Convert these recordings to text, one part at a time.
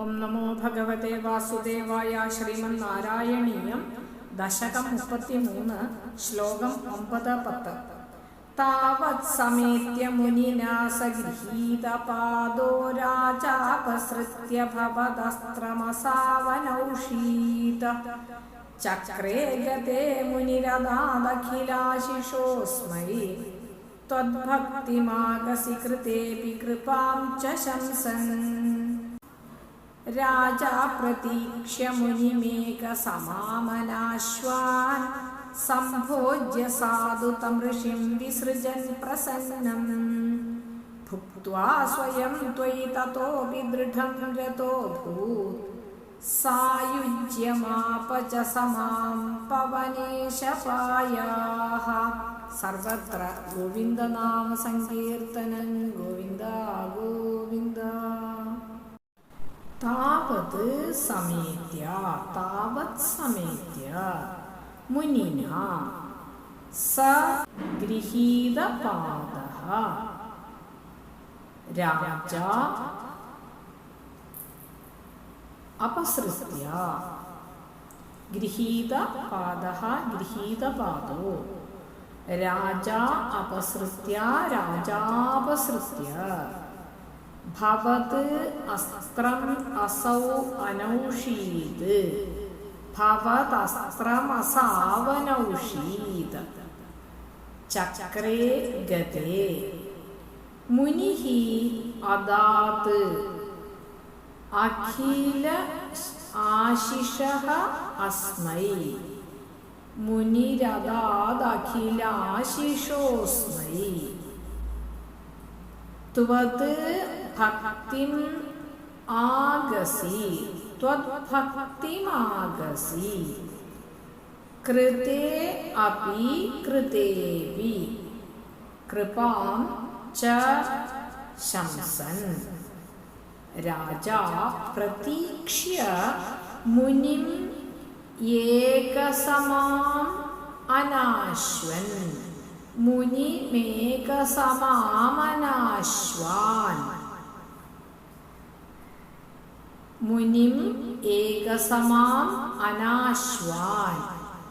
ओं नमो भगवते वासुदेवाय श्रीमारायणीय दशक मुपत्तिमून् श्लोकम् अम्पद पत् तावत्समेत्य मुनिना स गृहीतपादो चक्रे गते मुनिरदादखिलाशिषोऽस्मै त्वद्भक्तिमागसि कृतेऽपि कृपां च शंसन्। राजा प्रतीक्ष्यमुनिमेकसमामनाश्वान् सम्भोज्य साधु तं ऋषिं विसृजन् प्रसन्नम्। भुक्त्वा स्वयं त्वयि ततोऽपि दृढं रतोऽभूत् सायुज्यमाप च समां पवनेशपायाः सर्वत्र गोविन्दनामसङ्कीर्तनं गोविन्दा, गो താവത് സമേത്യ താവത് സമേത്യ മുനിന സ ഗൃഹീതപാദ രാജ അപസൃത്യ ഗൃഹീതപാദ ഗൃഹീതപാദോ രാജ അപസൃത്യ രാജാപസൃത്യ ഭവത് അസ്ത്രം അസൗ അനൗഷീത്. ഭവതസ്ത്രമസാവനൗഷീത് ചക്രേ ഗതേ. മുനിഃ അദാത്. അഖില ആശിഷഃ അസ്മൈ. മുനിരദാദഖിലാശിഷോസ്മൈ ത്വത് ഭക്തിം ആഗസി ത്വദ്ഭക്തിമാഗസി കൃതേ അപി കൃതേപി കൃപാം ച ശംസൻ രാജാ പ്രതീക്ഷ്യ മുനിം ഏകസമാം അനാശ്വൻ മുനിമേകസമാമനാശ്വാൻ മുനിം ഏകസമാം അനാശ്വാൻ.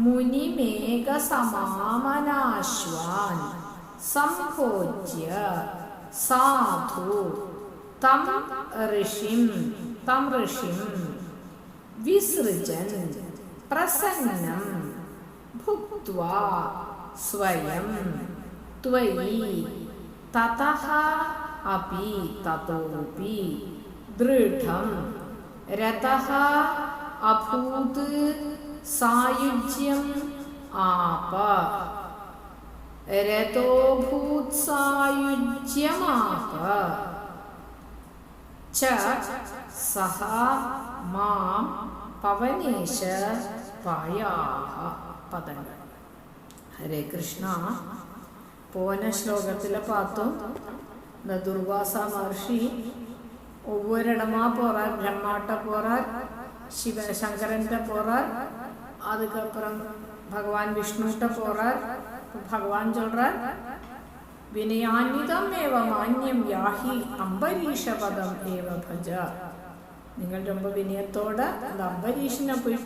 മുനിമേകസമാമനാശ്വാൻ സംഭോജ്യ സാധു. തം ഋഷിം തം ഋഷിം. വിസൃജൻ പ്രസന്നം ഭുക്വാ സ്വയം ത്വയി. തതഃ അപി തതോപി. ദൃഢം रतः अभूत् सायुज्यम् आप रतोऽभूत् सायुज्यमाप च सः मां पवनेश പായാഹ പദങ്ങൾ. ഹരേ കൃഷ്ണ. പോന ശ്ലോകത്തിലെ പാത്തും ദുർവാസ മഹർഷി ஒவ்வொரு போகிறார் பிரம்மாட்ட போகிறார் சிவ சங்கரன்கிட்ட போகிறார் அதுக்கப்புறம் பகவான் விஷ்ணுகிட்ட போகிறார் பகவான் சொல்கிறார் വിനയാന്വിതം ഏവ മാന്യം യാഹി അംബരീഷപദം ഏവ ഭജ നിങ്ങൾ രൊമ്പ വിനയത്തോടെ അത് അംബരീഷിനെ പോയി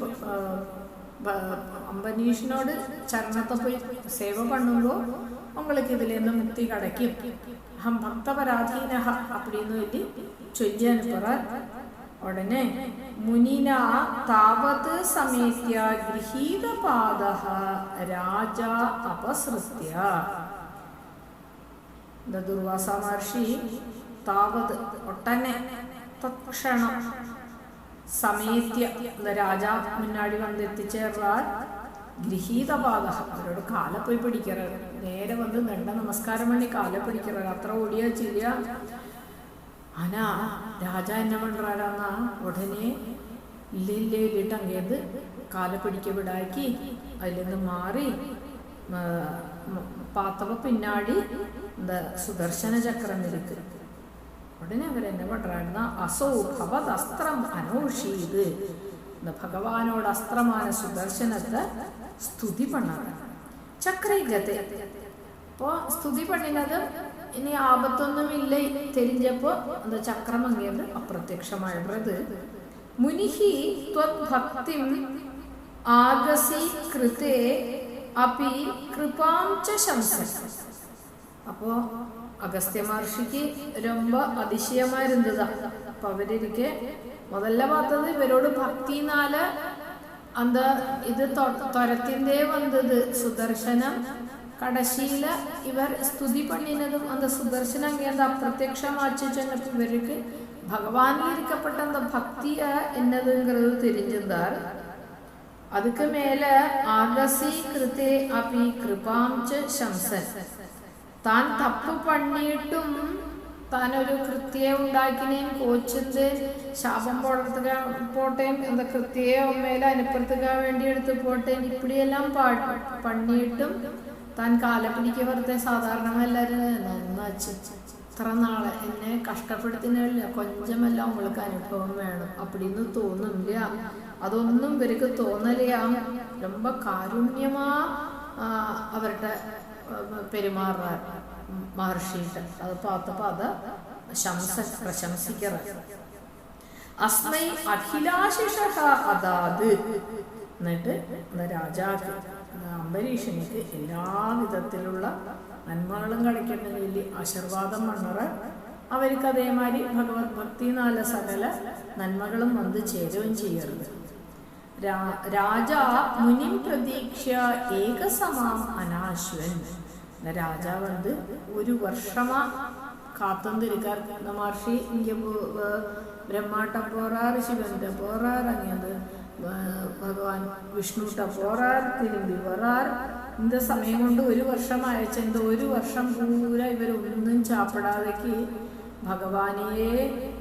അംബരീഷിനോട് ചരണത്തെ പോയി സേവ പണ്ണുമ്പോൾ உங்களுக்கு இதுலேருந்து முக்தி கிடைக்கும் அஹம் பக்தபராதீனக அப்படின்னு சொல்லி ചൊല്ലിയാണ് ഉടനെ മുനിന താവത് സമേത്യ ഗൃഹീതപാദ രാജ അപസൃത്യ. ദുർവാസ മഹർഷി? താവത് ഒട്ടനെ തക്ഷണം സമേത്യ രാജ മുന്നാടി വന്നെത്തിച്ചേർന്നാൽ ഗൃഹീതപാദ. അവരോട് കാല പോയി പിടിക്കരുത്. നേരെ വന്ന് നെണ്ട നമസ്കാരം പണി കാല പിടിക്കുന്നത്. അത്ര ഓടിയ ചെയ്യ. ആന രാജ എന്നെ പണ്ടാടാന്ന ഉടനെ ഇല്ലില്ലേ ഇല്ലിട്ട് അങ്ങേത് കാല പിടിക്ക വിടാക്കി അതിൽ നിന്ന് മാറി പാത്തവ പിന്നാടി എന്താ സുദർശന ചക്രം ഇരിക്ക് ഉടനെ അവരെന്നെ പണ്ടാടുന്ന അസോ ഭവത് അസ്ത്രം അനോഷീത്. ഭഗവാനോട് അസ്ത്രമായ സുദർശനത്തെ സ്തുതി പണ്ണാണ് ചക്രയില്ലത്തെ അപ്പോൾ സ്തുതി പണിനത് ഇനി ആപത്തൊന്നുമില്ല. തെരിഞ്ഞപ്പോ അത് ചക്രമങ്ങിയത് അപ്രത്യക്ഷമായത് മുനിഹി ത്വദ്ഭക്തി ആഗസി കൃതേ അപി കൃപാം ച ശംസൻ അപ്പോൾ അഗസ്ത്യ മഹർഷിക്ക് രൊമ്പ അതിശയമായിരുന്നതാ. അപ്പൊ അവരിക്കെ മുതല്ല പാത്തത് ഇവരോട് ഭക്തിനാല് അന്ത ഇത് തുരത്തിൻ്റെ വന്നത് സുദർശനം കടശീല ഇവർ സ്തുതി പണിനതും അന്ത സുദർശനം എന്താ അപ്രത്യക്ഷമാച്ചു ചെന്നപ്പോൾ ഇവർക്ക് ഭഗവാനിൽ ഇരിക്കപ്പെട്ട അന്ത ഭക്തിയ എന്നതുങ്കത് തിരിഞ്ഞതാർ അതുക്ക് മേലെ ആഗസി കൃത്തെ അപ്പി കൃപാം ച ശംസൻ താൻ തപ്പ് പണിയിട്ടും താനൊരു കൃത്യ ഉണ്ടാക്കിനേം കോച്ചിന്റെ ശാപം പോടത്തുക പോട്ടേം എന്താ കൃത്യയെ ഒമ്മേല അനുപ്പുറത്തുക വേണ്ടി എടുത്ത് പോട്ടേം ഇപ്പിടിയെല്ലാം പാ പണിയിട്ടും താൻ കാലപ്പിടിക്ക് വെറുതെ സാധാരണ എല്ലാവരും നന്നാച്ച് ഇത്ര നാളെ എന്നെ കഷ്ടപ്പെടുത്തുന്നില്ല കൊഞ്ചമല്ല உங்களுக்கு അനുഭവം വേണം அப்படின்னு തോന്നില്ല അതൊന്നും ഇവർക്ക് തോന്നലയാ ரொம்ப കാരുണ്യമാ അവരുടെ പെരുമാറാൻ മഹർഷിയിട്ട് അത് പാത്തപ്പോ അത് ശംസ പ്രശംസിക്കറ. അസ്മൈ അഖിലാശിഷ അതാത് എന്നിട്ട് രാജാക്ക് അംബരീഷനിക്ക് എല്ലാ വിധത്തിലുള്ള നന്മകളും കളിക്കണമെങ്കിൽ ആശീർവാദം മണ്ണറ് അവർക്ക് അതേമാതിരി ഭഗവത് ഭക്തി നാല സകല നന്മകളും വന്ന് ചേരുകയും ചെയ്യരുത്. രാജ മുനിം പ്രതീക്ഷ ഏകസമാം അനാശ്വൻ. രാജാ வந்து ഒരു വർഷമാ കാത്തുന്നിരിക്കാർ മഹർഷി ഇങ്ങ ബ്രഹ്മാട്ടം പോറാർ ശിവന്റെ പോറാർ അങ്ങത് ഭഗവാൻ വിഷ്ണുട്ട പോറാർ തിരുമ്പി വറാർ இந்த സമയം കൊണ്ട് ഒരു വർഷം അയച്ചെന്ത് ഒരു വർഷം പൂര ഇവരൊന്നും ചാപ്പിടാതേക്ക് ഭഗവാനെയെ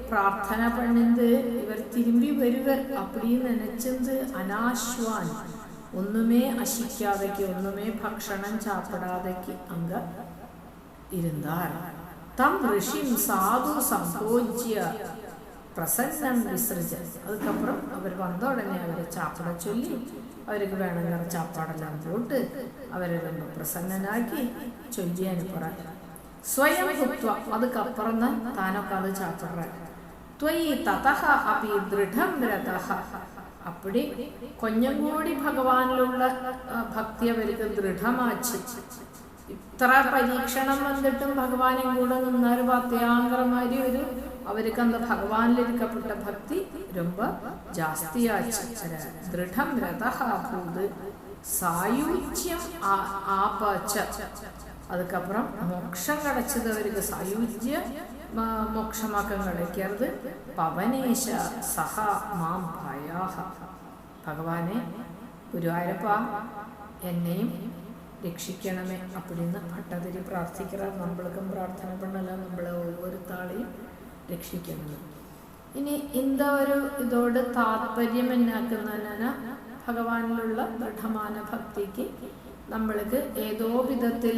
പ്രാർത്ഥന പണിന്ത് ഇവർ തിരുമ്പി വരുവർ അപ്പടി നനച്ചത് അനാശ്വാൻ ഒന്നുമേ അശിക്കാതെക്ക് ഒന്നുമേ ഭക്ഷണം ചാപ്പിടാതെക്ക് അങ്ങ് ഇരുന്നാൽ. തം ഋഷി സാധു സംഭോജ്യ പ്രസന്നം വിസൃജ. അതുക്കപ്പുറം അവർ വന്ന ഉടനെ അവരെ ചാപ്പട ചൊല്ലി അവർക്ക് വേണമെങ്കിൽ ചാപ്പാടെല്ലാം പോട്ട് അവരെ നമ്മൾ പ്രസന്നനാക്കി ചൊല്ലി അനുപ്പറ. സ്വയം ഹുത്വ അതുക്കപ്പുറം താനൊക്കെ അത് ചാപ്പട. ത്വയി തഥ അപി ദൃഢം രഥ അപ്പടി കൊഞ്ഞം കൂടി ഭഗവാനിലുള്ള ഭക്തി അവർക്ക് ദൃഢമാച്ച് ഇത്ര പരീക്ഷണം വന്നിട്ടും ഭഗവാനെ കൂടെ നിന്നാർ പത്യാങ്കരമാരി ഒരു അവർക്ക് അന്ത ഭഗവാനിലിരിക്കപ്പെട്ട ഭക്തി ரொம்ப ജാസ്തിയാച്ച് ദൃഢം രഥഭൂത് സായുജ്യം ആപച്ച அதுக்கப்புறம் மோட்சம் கிடைச்சது அவருக்கு சாயுஜ்ய മോക്ഷമാക്കാൻ കളിക്കരുത് പവനേശ സഹ മാം ഭയാഹ. ഭഗവാനെ ഗുരുവായൂരപ്പ എന്നെയും രക്ഷിക്കണമേ അപ്പടിന്ന് ഭട്ടതിരി പ്രാർത്ഥിക്കുന്നത് നമ്മൾക്കും പ്രാർത്ഥന പണല്ല നമ്മളെ ഓരോരുത്താളെയും രക്ഷിക്കുന്നത് ഇനി എന്താ ഒരു ഇതോട് താല്പര്യം എന്നാക്കുന്ന ഭഗവാനിലുള്ള ദൃഢമാന ഭക്തിക്ക് നമ്മൾക്ക് ഏതോ വിധത്തിൽ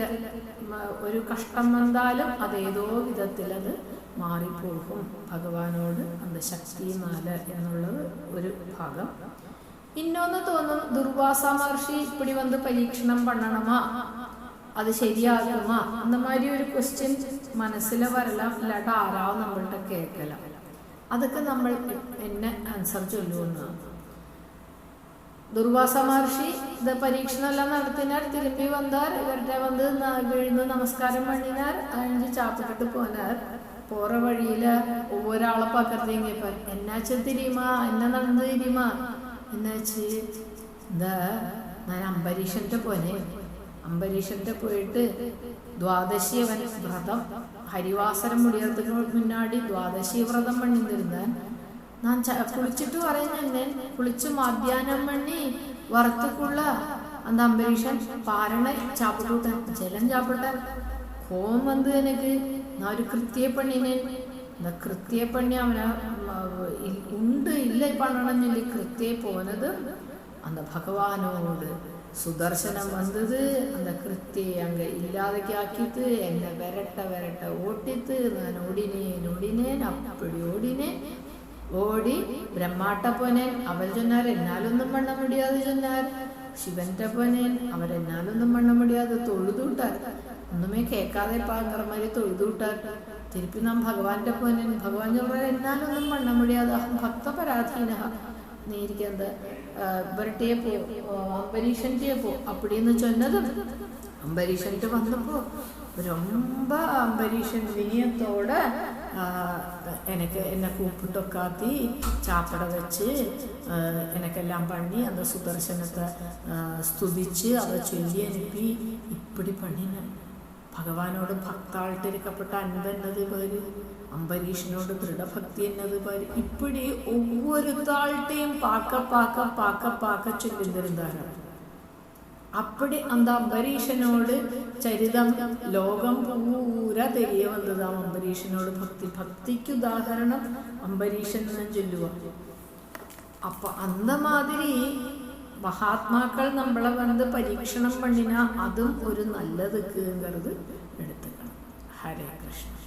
ഒരു കഷ്ടം വന്നാലും അത് ഏതോ വിധത്തിൽ അത് മാറിപ്പോകും. ഭഗവാനോട് അത് ശക്തിമാല എന്നുള്ളത് ഒരു ഭാഗം. ഇന്നൊന്ന് തോന്നും ദുർവാസ മഹർഷി ഇപ്പടി വന്ന് പരീക്ഷണം പണ്ണണമാ അത് ശരിയാകുമാ? എന്ന മാതിരി ഒരു ക്വസ്റ്റ്യൻ മനസ്സിൽ വരലാം അല്ലാണ്ട് ആരാവും നമ്മളുടെ കേൾക്കലാം അതൊക്കെ നമ്മൾ എന്നെ ആൻസർ ചൊല്ലുമെന്നാണ് ദുർവാസ മഹർഷി ഇത് പരീക്ഷണമെല്ലാം നടത്തിനാർ തിരുമ്പി വന്നാർ ഇവരുടെ വന്ന് വീഴുന്ന് നമസ്കാരം പണിനാർ അഴിഞ്ഞ് ചാപ്പിട്ടിട്ട് പോനാർ. പോറ വഴിയിൽ ഒരാളെ പക്കത്തേങ്ങിയപ്പോ എന്നാച്ചു തിരിയുമാ? എന്നെ നടന്ന് തിരിയുമാ? എന്നാച്ച് എന്താ ഞാൻ അംബരീഷന്റെ പോനെ അംബരീഷന്റെ പോയിട്ട് ദ്വാദശി അവൻ വ്രതം ഹരിവാസരം മുടിയത്തിന് മുന്നാടി ദ്വാദശി വ്രതം പണിന്നിരുന്നാൻ നാം കുളിച്ചിട്ട് പറയുന്നുണ്ട് കുളിച്ച് മധ്യാഹ്നം മണ്ണി വറുത്തുക്കുള്ള അന്ത അംബരീഷൻ പാരണ ചാപ്പിട്ടൂട്ടൻ ജലം ചാപ്പിട്ട കോം വന്ന് എനിക്ക് ഒരു കൃത്യ പെണ്ണിനെ എന്നാ കൃത്യ പെണ്ണി അവനെ ഉണ്ട് ഇല്ല പണണമെന്നില്ല കൃത്യ പോനത് അന്ന ഭഗവാനോട്. സുദർശനം വന്നത് അന്ന കൃത്യ അങ്ങ് ഇല്ലാതൊക്കെ ആക്കിയിട്ട് എന്നെ വരട്ട വരട്ട ഓട്ടിത്ത് ഞാൻ ഓടിനേൻ ഓടിനേൻ അപ്പടി ഓടിനേൻ ഓടി ബ്രഹ്മാട്ട പോനേൻ അവർ ചൊന്നാർ എന്നാലൊന്നും പണ്ണ മുടിയാതെ ചൊന്നാർ ശിവന്റെ പോനേൻ അവരെന്നാലൊന്നും പണ്ണ മുടിയാതെ തൊഴുതൂട്ടാർ ഒന്നുമേ കേൾക്കാതെ പാങ്കർമാരെ തൊഴുതൂട്ടാർ തിരുപ്പി നാം ഭഗവാന്റെ പൊനൻ ഭഗവാൻ ചൊല്ലാൻ എന്നാലൊന്നും പണ്ണ മുടിയാതെ അഹം ഭക്തപരാധീന നീരിക്കുന്നത് ഇവരുടെ പോ അംബരീഷന്റെ പോ അപ്പടിയെന്ന് ചൊന്നതും അംബരീഷന്റെ വന്നപ്പോ ரொம்ப അംബരീഷൻ വിനയത്തോടെ ആ, എനിക്ക് എന്നെ കൂപ്പിട്ടൊക്കാത്തി ചാപ്പട വെച്ച് ആ, എനക്കെല്ലാം പണി அந்த സുദർശനത്തെ ആ, സ്തുതിച്ച് அதை ചൊല്ലി അനുപ്പി ഇപ്പടി പണിന ഭഗവാനോട് ഭക്താൾട്ടിരിക്കപ്പെട്ട അൻപ് എന്നത് പേര് അംബരീഷനോട് ദൃഢഭക്തി എന്നത് പേര് ഇപ്പടി ഒവ്വൊരുത്താൾട്ടെയും പാക്ക പാക്ക പാക്ക പാക്ക ചൊല്ലുന്നിരുന്നാണ് அப்படி அந்த அம்பரீஷனோடு சரிதம் ലോകം പൂര തെരിയ വന്നതാം അംബരീഷനോട് ഭക്തി ഭക്തിക്ക് ഉദാഹരണം അംബരീഷൻ എന്ന് ചൊല്ലുക അപ്പൊ അന്ന മാതിരി മഹാത്മാക്കൾ നമ്മളെ വന്ന് പരീക്ഷണം പണിന അതും ഒരു നല്ലത് കീങ്കരുത് എടുത്തുക്കണം ഹരേ കൃഷ്ണ